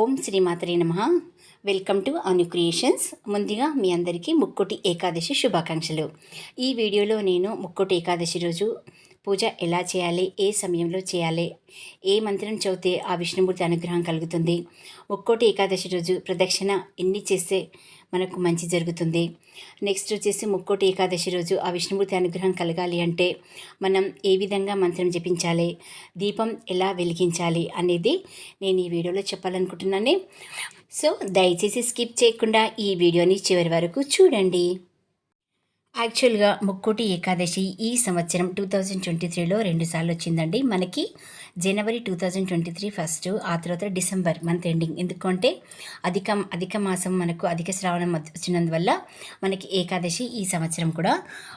ఓం శ్రీమాతరే నమ. Welcome to Anu creations ముందుగా మీ అందరికీ ముక్కోటి ఏకాదశి శుభాకాంక్షలు. ఈ వీడియోలో నేను ముక్కోటి ఏకాదశి రోజు పూజ ఎలా చేయాలి? ఏ సమయంలో చేయాలి? ఏ మంత్రం చదివితే ఆ విష్ణుమూర్తి అనుగ్రహం కలుగుతుంది? ముక్కోటి ఏకాదశి రోజు ప్రదక్షిణ ఎన్ని చేస్తే మనకు మంచి జరుగుతుంది. నెక్స్ట్ వచ్చేసి ముక్కోటి ఏకాదశి రోజు ఆ విష్ణుమూర్తి అనుగ్రహం కలగాలి అంటే మనం ఏ విధంగా మంత్రం జపించాలి దీపం ఎలా వెలిగించాలి అనేది నేను ఈ వీడియోలో చెప్పాలనుకుంటున్నాను. సో దయచేసి స్కిప్ చేయకుండా ఈ వీడియోని చివరి వరకు చూడండి. యాక్చువల్గా ముక్కోటి ఏకాదశి ఈ సంవత్సరం టూ థౌజండ్ ట్వంటీ త్రీలో రెండుసార్లు వచ్చిందండి. మనకి January two thousand twenty three first ఆ తర్వాత డిసెంబర్ మంత్ ఎండింగ్. ఎందుకంటే అధిక అధిక మాసం మనకు అధిక శ్రావణం వచ్చినందువల్ల మనకి ఏకాదశి ఈ సంవత్సరం కూడా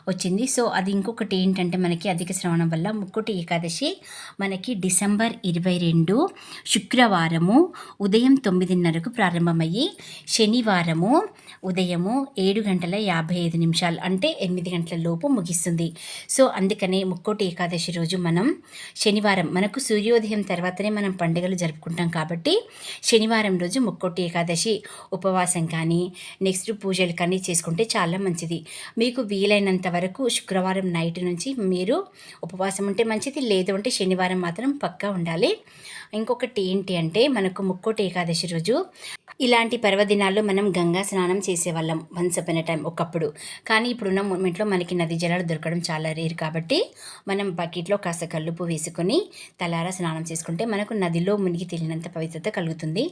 వచ్చింది. సో అది ఇంకొకటి ఏంటంటే మనకి అధిక శ్రావణం వల్ల ముక్కోటి ఏకాదశి మనకి డిసెంబర్ ఇరవై రెండు శుక్రవారము ఉదయం తొమ్మిదిన్నరకు ప్రారంభమయ్యి శనివారము ఉదయము ఏడు గంటల యాభై ఐదు నిమిషాలు అంటే ఎనిమిది గంటల లోపు ముగిస్తుంది. సో అందుకనే ముక్కోటి ఏకాదశి రోజు మనం శనివారం మనకు సూర్యోదయం తర్వాతనే మనం పండుగలు జరుపుకుంటాం కాబట్టి శనివారం రోజు ముక్కోటి ఏకాదశి ఉపవాసం కానీ నెక్స్ట్ పూజలు కానీ చేసుకుంటే చాలా మంచిది. మీకు వీలైనంత వరకు శుక్రవారం నైట్ నుంచి మీరు ఉపవాసం ఉంటే మంచిది లేదు అంటే శనివారం మాత్రం పక్కా ఉండాలి. ఇంకొకటి ఏంటి అంటే మనకు ముక్కోటి ఏకాదశి రోజు ఇలాంటి పర్వదినాల్లో మనం గంగా స్నానం చేసేవాళ్ళం వన్స్ అప్ టైం ఒకప్పుడు. కానీ ఇప్పుడున్న మూమెంట్లో మనకి నది జలాలు దొరకడం చాలా రేర్ కాబట్టి మనం బకెట్లో కాస్త కల్లుపు వేసుకొని తల తలారా స్నానం చేసుకుంటే మనకు నదిలో మునిగి తేలినంత పవిత్రత కలుగుతుంది.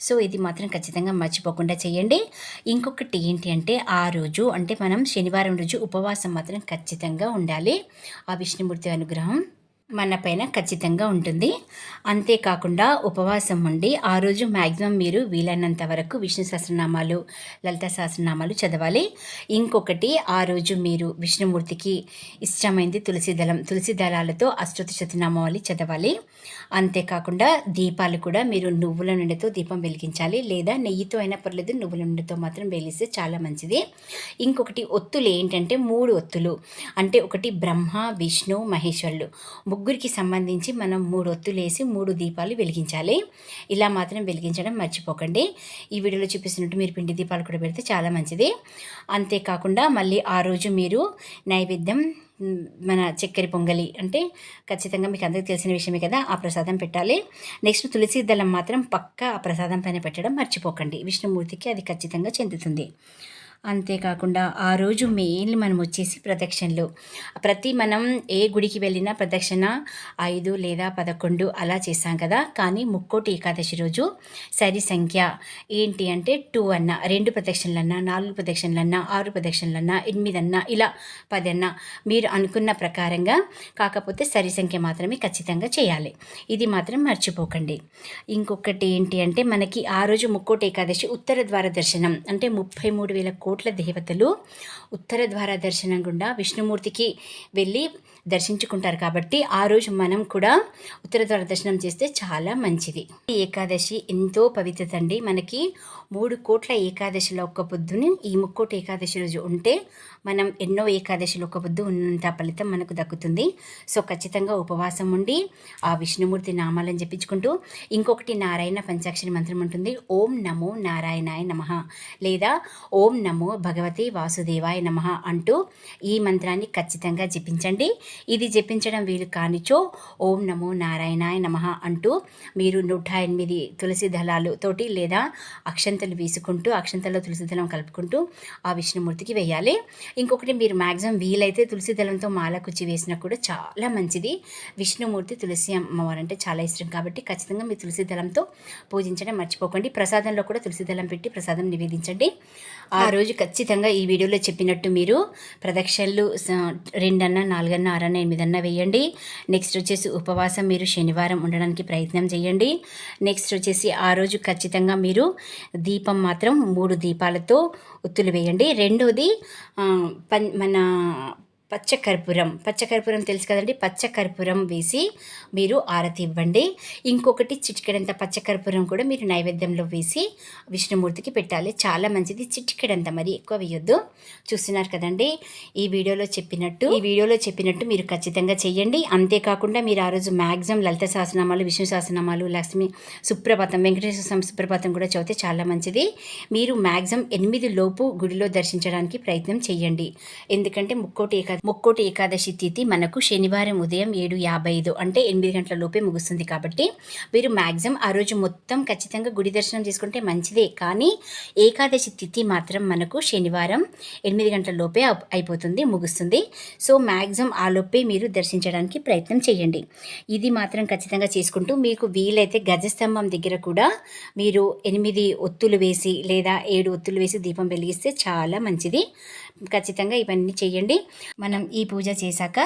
సో ఇది మాత్రం ఖచ్చితంగా మర్చిపోకుండా చేయండి. ఇంకొకటి ఏంటి అంటే ఆ రోజు అంటే మనం శనివారం రోజు ఉపవాసం మాత్రం ఖచ్చితంగా ఉండాలి. ఆ విష్ణుమూర్తి అనుగ్రహం. మన పైన ఖచ్చితంగా ఉంటుంది. అంతేకాకుండా ఉపవాసం ఉండి ఆ రోజు మ్యాక్సిమం మీరు వీలైనంత వరకు విష్ణు సహస్రనామాలు లలిత సహస్రనామాలు చదవాలి. ఇంకొకటి ఆ రోజు మీరు విష్ణుమూర్తికి ఇష్టమైంది తులసి దళం తులసి దళాలతో అష్టోతి శతనామావళి చదవాలి. అంతేకాకుండా దీపాలు కూడా మీరు నువ్వుల నుండితో దీపం వెలిగించాలి లేదా నెయ్యితో అయినా పర్లేదు నువ్వుల నుండితో మాత్రం వెలిస్తే చాలా మంచిది. ఇంకొకటి ఒత్తులు ఏంటంటే మూడు ఒత్తులు. అంటే ఒకటి బ్రహ్మ విష్ణు మహేశ్వరులు. ముగ్గురికి సంబంధించి మనం మూడు ఒత్తులేసి మూడు దీపాలు వెలిగించాలి. ఇలా మాత్రం వెలిగించడం మర్చిపోకండి. ఈ వీడియోలో చూపిస్తున్నట్టు మీరు పిండి దీపాలు కూడా పెడితే చాలా మంచిది. అంతేకాకుండా మళ్ళీ ఆ రోజు మీరు నైవేద్యం మన చక్కెర పొంగలి అంటే ఖచ్చితంగా మీకు అందరికీ తెలిసిన విషయమే కదా ఆ ప్రసాదం పెట్టాలి. నెక్స్ట్ తులసి దళం మాత్రం పక్క ఆ ప్రసాదం పైన పెట్టడం మర్చిపోకండి. విష్ణుమూర్తికి అది ఖచ్చితంగా చెందుతుంది. అంతేకాకుండా ఆ రోజు మెయిన్లీ మనం వచ్చేసి ప్రదక్షిణలు. ప్రతి మనం ఏ గుడికి వెళ్ళినా ప్రదక్షిణ ఐదు లేదా పదకొండు అలా చేసాం కదా. కానీ ముక్కోటి ఏకాదశి రోజు సరి సంఖ్య ఏంటి అంటే టూ అన్న రెండు ప్రదక్షిణలన్నా నాలుగు ప్రదక్షిణలన్నా ఆరు ప్రదక్షిణలన్నా ఎనిమిదన్నా ఇలా పదన్నా మీరు అనుకున్న ప్రకారంగా కాకపోతే సరి సంఖ్య మాత్రమే ఖచ్చితంగా చేయాలి. ఇది మాత్రం మర్చిపోకండి. ఇంకొకటి ఏంటి అంటే మనకి ఆ రోజు ముక్కోటి ఏకాదశి ఉత్తర ద్వార దర్శనం అంటే ముప్పై మూడు వేల కోట్ల దేవతలు. ఉత్తర ద్వార దర్శనం గుండా విష్ణుమూర్తికి వెళ్ళి దర్శించుకుంటారు కాబట్టి ఆ రోజు మనం కూడా ఉత్తర ద్వార దర్శనం చేస్తే చాలా మంచిది. ఈ ఏకాదశి ఎంతో పవిత్రత అండి మనకి మూడు కోట్ల ఏకాదశిలో ఒక్క పొద్దుని ఈ ముక్కోటి ఏకాదశి రోజు ఉంటే మనం ఎన్నో ఏకాదశిలో ఒక పొద్దు ఉన్నంత ఫలితం మనకు దక్కుతుంది. సో ఖచ్చితంగా ఉపవాసం ఉండి ఆ విష్ణుమూర్తి నామాలను చెప్పించుకుంటూ ఇంకొకటి నారాయణ పంచాక్షరి మంత్రం ఉంటుంది. ఓం నమో నారాయణాయ నమ. లేదా ఓం నమో భగవతి వాసుదేవాయ నమ అంటూ ఈ మంత్రాన్ని ఖచ్చితంగా జపించండి. ఇది జపించడం వీలు కానిచో ఓం నమో నారాయణాయ నమ అంటూ మీరు నూట ఎనిమిది తులసి దళాలు తోటి లేదా అక్షంతలు వేసుకుంటూ అక్షంతల్లో తులసి దళం కలుపుకుంటూ ఆ విష్ణుమూర్తికి వేయాలి. ఇంకొకటి మీరు మ్యాక్సిమం వీలైతే తులసి దళంతో మాల కుచ్చి వేసినా కూడా చాలా మంచిది. విష్ణుమూర్తి తులసి అమ్మవారు అంటే చాలా ఇష్టం కాబట్టి ఖచ్చితంగా మీ తులసి దళంతో పూజించడం మర్చిపోకండి. ప్రసాదంలో కూడా తులసి దళం పెట్టి ప్రసాదం నివేదించండి. ఆ రోజు ఖచ్చితంగా ఈ వీడియోలో చెప్పినట్టు మీరు ప్రదక్షిణలు రెండన్నా నాలుగన్నా ఆరన్నా ఎనిమిదన్నా వేయండి. నెక్స్ట్ వచ్చేసి ఉపవాసం మీరు శనివారం ఉండడానికి ప్రయత్నం చేయండి. నెక్స్ట్ వచ్చేసి ఆ రోజు ఖచ్చితంగా మీరు దీపం మాత్రం మూడు దీపాలతో ఒత్తులు వేయండి. రెండోది మన పచ్చకర్పూరం. పచ్చకర్పూరం తెలుసు కదండి? పచ్చకర్పూరం వేసి మీరు ఆరతి ఇవ్వండి. ఇంకొకటి చిటికెడంత పచ్చకర్పూరం కూడా మీరు నైవేద్యంలో వేసి విష్ణుమూర్తికి పెట్టాలి. చాలా మంచిది. చిటికెడంత మరి ఎక్కువ వేయొద్దు. చూస్తున్నారు కదండి? ఈ వీడియోలో చెప్పినట్టు ఈ వీడియోలో చెప్పినట్టు మీరు ఖచ్చితంగా చేయండి అంతేకాకుండా మీరు ఆ రోజు మ్యాక్సిమం లలిత శాసనామాలు విష్ణు శాసనామాలు లక్ష్మి సుప్రభాతం వెంకటేశ్వర స్వామి సుప్రభాతం కూడా చదివితే చాలా మంచిది. మీరు మ్యాక్సిమం ఎనిమిది లోపు గుడిలో దర్శించడానికి ప్రయత్నం చేయండి ఎందుకంటే ముక్కోటి ఏకాదశి ముక్కోటి ఏకాదశి తిథి మనకు శనివారం ఉదయం ఏడు యాభై ఐదు అంటే ఎనిమిది గంటల లోపే ముగుస్తుంది కాబట్టి మీరు మ్యాక్సిమం ఆ రోజు మొత్తం ఖచ్చితంగా గుడి దర్శనం చేసుకుంటే మంచిదే. కానీ ఏకాదశి తిథి మాత్రం మనకు శనివారం ఎనిమిది గంటల లోపే అయిపోతుంది ముగుస్తుంది. సో మ్యాక్సిమం ఆ లోపే మీరు దర్శించడానికి ప్రయత్నం చేయండి. ఇది మాత్రం ఖచ్చితంగా చేసుకుంటూ మీకు వీలైతే గజస్తంభం దగ్గర కూడా మీరు ఎనిమిది ఒత్తులు వేసి లేదా ఏడు ఒత్తులు వేసి దీపం వెలిగిస్తే చాలా మంచిది. ఖచ్చితంగా ఇవన్నీ చేయండి. మన మనం ఈ పూజ చేశాక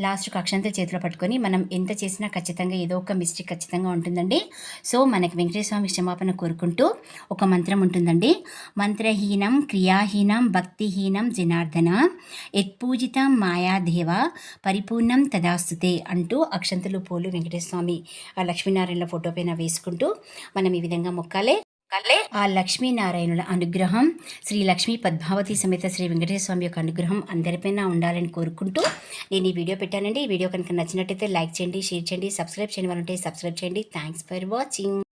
లాస్ట్ అక్షంత చేతిలో పట్టుకొని మనం ఎంత చేసినా ఖచ్చితంగా ఏదో ఒక మిస్టేక్ ఖచ్చితంగా ఉంటుందండి. సో మనకి వెంకటేశ్వర స్వామి క్షమాపణ కోరుకుంటూ ఒక మంత్రం ఉంటుందండి. మంత్రహీనం క్రియాహీనం భక్తిహీనం జనార్దన యత్పూజితం మాయాదేవ పరిపూర్ణం తదాస్తుతే అంటూ అక్షంతలు పూలు వెంకటేశ్వర స్వామి ఆ ఫోటో పైన వేసుకుంటూ మనం ఈ విధంగా మొక్కాలే. ఆ లక్ష్మీనారాయణుల అనుగ్రహం శ్రీ లక్ష్మీ పద్మావతి సమేత శ్రీ వెంకటేశ్వర స్వామి యొక్క అనుగ్రహం అందరిపైన ఉండాలని కోరుకుంటూ నేను ఈ వీడియో పెట్టానండి. ఈ వీడియో కనుక నచ్చినట్టయితే లైక్ చేయండి షేర్ చేయండి సబ్స్క్రైబ్ చేయని వాళ్ళు ఉంటే సబ్స్క్రైబ్ చేయండి. Thanks for watching